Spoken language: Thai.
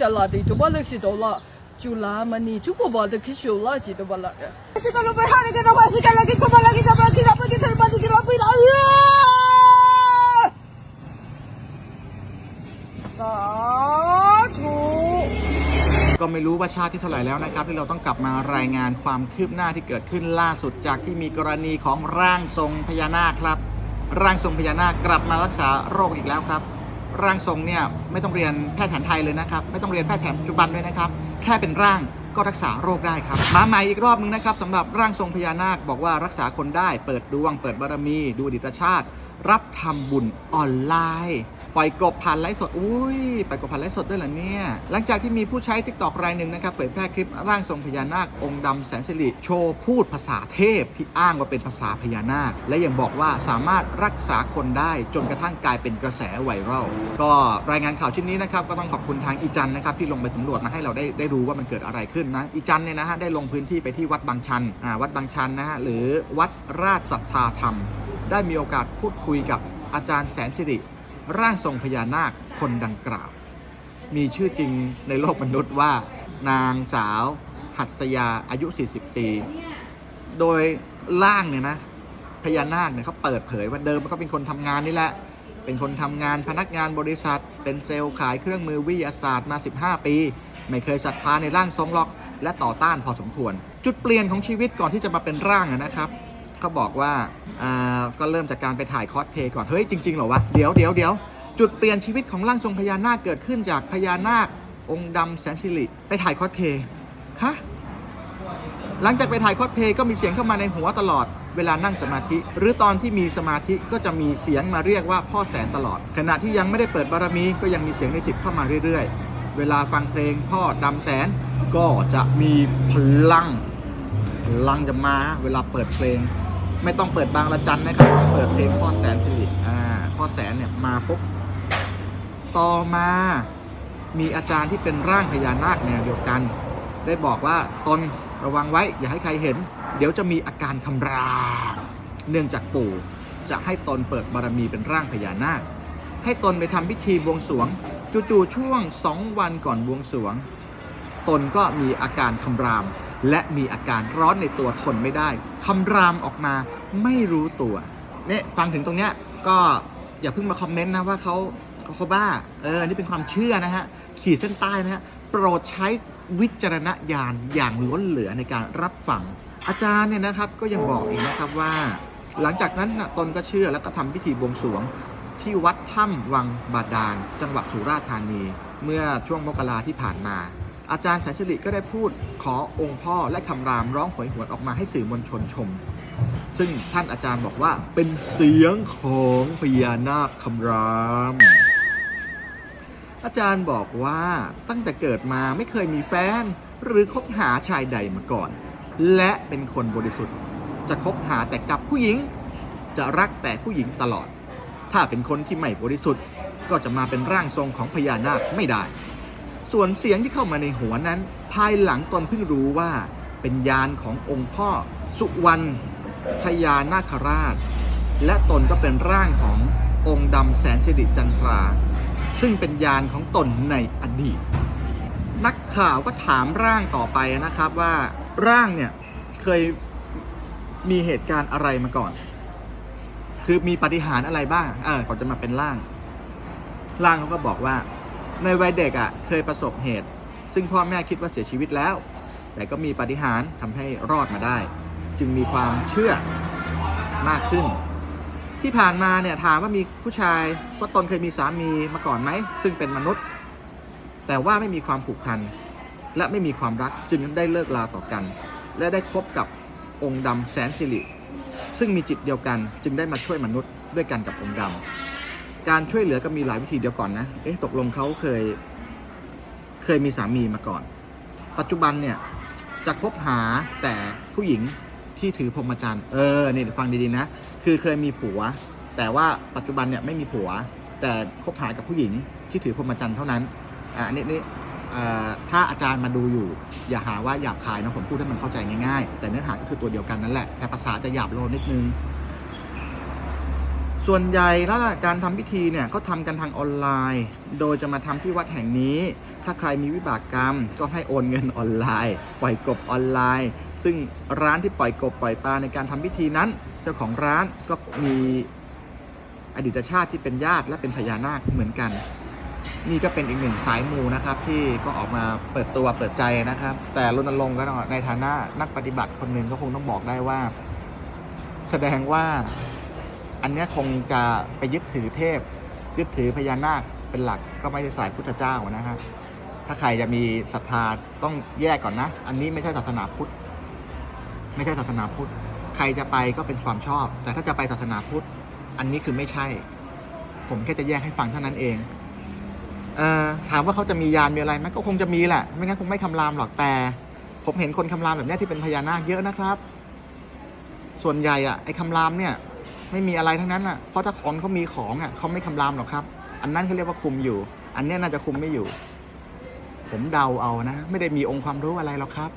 จะลาดีจุบลักสิโตละจุลามันนี่จุกบาดคิชิโอละจิตบาลักก็ไม่รู้ว่าชาติที่เท่าไหร่แล้วนะครับ ที่เราต้องกลับมารายงานความคืบหน้าที่เกิดขึ้นล่าสุดจากที่มีกรณีของร่างทรงพญานาคครับ ร่างทรงพญานาคกลับมารักษาโรคอีกแล้วครับ ร่างทรงเนี่ยไม่ต้องเรียนแพทย์แผนไทยเลยนะครับ ไม่ต้องเรียนแพทย์แผนปัจจุบันด้วยนะครับ แค่เป็นร่างก็รักษาโรคได้ครับ มาใหม่อีกรอบนึงนะครับสำหรับร่างทรงพญานาคบอกว่ารักษาคนได้ เปิดดวง เปิดบารมี ดูดิตชาติ รับทำบุญออนไลน์ ปล่อยกบผ่านไลฟ์สด อุ้ยปล่อยกบผ่านไลฟ์สดด้วยเหรอเนี่ย หลังจากที่มีผู้ใช้ทิกตอกรายหนึ่งนะครับเผยแพร่คลิปร่างทรงพญานาคองค์ดำแสนสิริโชว์พูดภาษาเทพที่อ้างว่าเป็นภาษาพญานาค และยังบอกว่าสามารถรักษาคนได้จนกระทั่งกลายเป็นกระแสไวรัลก็รายงานข่าวชิ้นนี้นะครับก็ต้องขอบคุณทางอีจันนะครับที่ลงไปสำรวจมาให้เราได้ได้รู้ว่ามันเกิดอะไรขึ้นนะอีจันเนี่ยนะฮะได้ลงพื้นที่ไปที่วัดบางชันอ่าวัดบางชันนะฮะหรือวัดราชศรัทธาธรรม ได้มีโอกาสพูดคุยกับอาจารย์แสนสิริ ร่างทรงพญานาคคนดังกล่าว มีชื่อจริงในโลกมนุษย์ว่า นางสาว หัตสยาอายุ 40 ปี โดยร่างเนี่ยนะพญานาคเนี่ยเขาเปิดเผยว่าเดิมเขาเป็นคนทำงานนี่แหละ เป็นคนทำงานพนักงานบริษัท เป็นเซลล์ขายเครื่องมือวิทยาศาสตร์มา 15 ปี ไม่เคยศรัทธาในร่างทรงหรอก และต่อต้านพอสมควร จุดเปลี่ยนของชีวิตก่อนที่จะมาเป็นร่างนะครับ เขาบอกว่าอ่าก็เริ่มจากการไปถ่ายคอสเพลย์ก่อน เฮ้ย จริงๆเหรอวะ เดี๋ยวเดี๋ยวเดี๋ยวจุดเปลี่ยนชีวิตของร่างทรงพญานาคเกิดขึ้นจากพญานาคองค์ดำแสนสิริไปถ่ายคอสเพลย์ฮะหลังจากไปถ่ายคอสเพลย์ก็มีเสียงเข้ามาในหัวตลอดเวลานั่งสมาธิ หรือตอนที่มีสมาธิก็จะมีเสียงมาเรียกว่าพ่อแสนตลอด ขณะที่ยังไม่ได้เปิดบารมีก็ยังมีเสียงในจิตเข้ามาเรื่อยๆ เวลาฟังเพลงพ่อดำแสนก็จะมีพลังพลังจะมาเวลาเปิดเพลง ไม่ต้องเปิดบางละจันนะครับต้องเปิดเพลงพ่อแสนสิริอ่าพ่อแสนเนี่ยมาปุ๊บต่อมามีอาจารย์ที่เป็นร่างพญานาคแนวเดียวกัน ได้บอกว่าตนระวังไว้อย่าให้ใครเห็น เดี๋ยวจะมีอาการคำรามเนื่องจากปู่จะให้ตนเปิดบารมีเป็นร่างพญานาค ให้ตนไปทำพิธีบวงสรวง จู่ๆช่วงสองวันก่อนบวงสรวง ตนก็มีอาการคำราม และมีอาการร้อนในตัวทนไม่ได้คำรามออกมาไม่รู้ตัวเนี่ยฟังถึงตรงเนี้ยก็อย่าเพิ่งมาคอมเมนต์นะว่าเขาเขาเขาบ้าเออนี่เป็นความเชื่อนะฮะขีดเส้นใต้นะฮะโปรดใช้วิจารณญาณอย่างล้นเหลือในการรับฟังอาจารย์เนี่ยนะครับก็ยังบอกอีกนะครับว่า หลังจากนั้นนะตนก็เชื่อแล้วก็ทำพิธีบวงสรวงที่วัดถ้ำวังบาดาล จังหวัดสุราษฎร์ธานี เมื่อช่วงมกราที่ผ่านมา อาจารย์สนสิริก็ได้พูดขอองค์พ่อและคำรามร้องหวยหวนออกมาให้สื่อมวลชนชม ซึ่งท่านอาจารย์บอกว่าเป็นเสียงของพญานาคคำราม อาจารย์บอกว่าตั้งแต่เกิดมาไม่เคยมีแฟน หรือคบหาชายใดมาก่อน และเป็นคนบริสุทธิ์ จะคบหาแต่กับผู้หญิง จะรักแต่ผู้หญิงตลอด ถ้าเป็นคนที่ไม่บริสุทธิ์ ก็จะมาเป็นร่างทรงของพญานาคไม่ได้ ส่วนเสียงที่เข้ามาในหัวนั้น ภายหลังตนเพิ่งรู้ว่า เป็นยานขององค์พ่อ สุวรรณพญานาคราช และตนก็เป็นร่างขององค์ดำแสนสิริจันทรา ซึ่งเป็นยานของตนในอดีต นักข่าวก็ถามร่างต่อไปนะครับว่าร่างเนี่ยเคยมีเหตุการณ์อะไรมาก่อน คือมีปาฏิหารย์อะไรบ้างเออก่อนจะมาเป็นร่าง ร่างเขาก็บอกว่า ในวัยเด็กอะ่ะเคยประสบเหตุ ซึ่งพ่อแม่คิดว่าเสียชีวิตแล้ว แต่ก็มีปาฏิหารย์ทำให้รอดมาได้ จึงมีความเชื่อมากขึ้น ที่ผ่านมาเนี่ยถามว่ามีผู้ชายว่าตนเคยมีสามีมาก่อนไหมซึ่งเป็นมนุษย์ แต่ว่าไม่มีความผูกพันและไม่มีความรักจึงได้เลิกลาต่อกัน และได้คบกับองค์ดำแสนสิริซึ่งมีจิตเดียวกันจึงได้มาช่วยมนุษย์ด้วยกันกับองค์ดำ การช่วยเหลือก็มีหลายวิธีเดียวก่อนนะ เอ๊ะตกลงเขาเคย เคยมีสามีมาก่อน ปัจจุบันเนี่ย จะคบหาแต่ผู้หญิงที่ถือพรหมจรรย์ เออนี่ฟังดีๆนะ คือเคยมีผัว แต่ว่าปัจจุบันเนี่ยไม่มีผัว แต่คบหากับผู้หญิงที่ถือพรหมจรรย์เท่านั้น อ่านนี้นี่ถ้าอาจารย์มาดูอยู่ อย่าหาว่าหยาบคายนะผมพูดให้มันเข้าใจง่ายๆ แต่เนื้อหาก็คือตัวเดียวกันนั่นแหละแต่ภาษาจะหยาบโลนนิดนึง ส่วนใหญ่แล้วล่ะการทำพิธีเนี่ยก็ทำกันทางออนไลน์ โดยจะมาทำที่วัดแห่งนี้ ถ้าใครมีวิบากกรรม ก็ให้โอนเงินออนไลน์ ปล่อยกบออนไลน์ ซึ่งร้านที่ปล่อยกบปล่อยปลาในการทำพิธีนั้น เจ้าของร้านก็มีอดีตชาติที่เป็นญาติและเป็นพญานาคเหมือนกัน นี่ก็เป็นอีกหนึ่งสายมูนะครับ ที่ก็ออกมาเปิดตัวเปิดใจนะครับ แต่รณรงค์ก็ในฐานะนักปฏิบัติคนหนึ่งก็คงต้องบอกได้ว่า แสดงว่า อันนี้คงจะไปยึดถือเทพ ยึดถือพญานาคเป็นหลักก็ไม่ได้สายพุทธเจ้านะฮะถ้าใครจะมีศรัทธาต้องแยกก่อนนะ อันนี้ไม่ใช่ศาสนาพุทธ ไม่ใช่ศาสนาพุทธ ใครจะไปก็เป็นความชอบ แต่ถ้าจะไปศาสนาพุทธ อันนี้คือไม่ใช่ ผมแค่จะแยกให้ฟังเท่านั้นเองเออถามว่าเขาจะมียานมีอะไรไหมก็คงจะมีแหละ ไม่งั้นคงไม่คำรามหรอกแต่ ผมเห็นคนคำรามแบบนี้ที่เป็นพญานาคเยอะนะครับ ส่วนใหญ่อะไอ้คำรามเนี่ย ไม่มีอะไรทั้งนั้นอะเพราะถ้าคนเขามีของอะเขาไม่คำรามหรอกครับ อันนั้นเขาเรียกว่าคุมอยู่ อันนี้น่าจะคุมไม่อยู่ ผมเดาเอานะ ไม่ได้มีองค์ความรู้อะไรหรอกครับ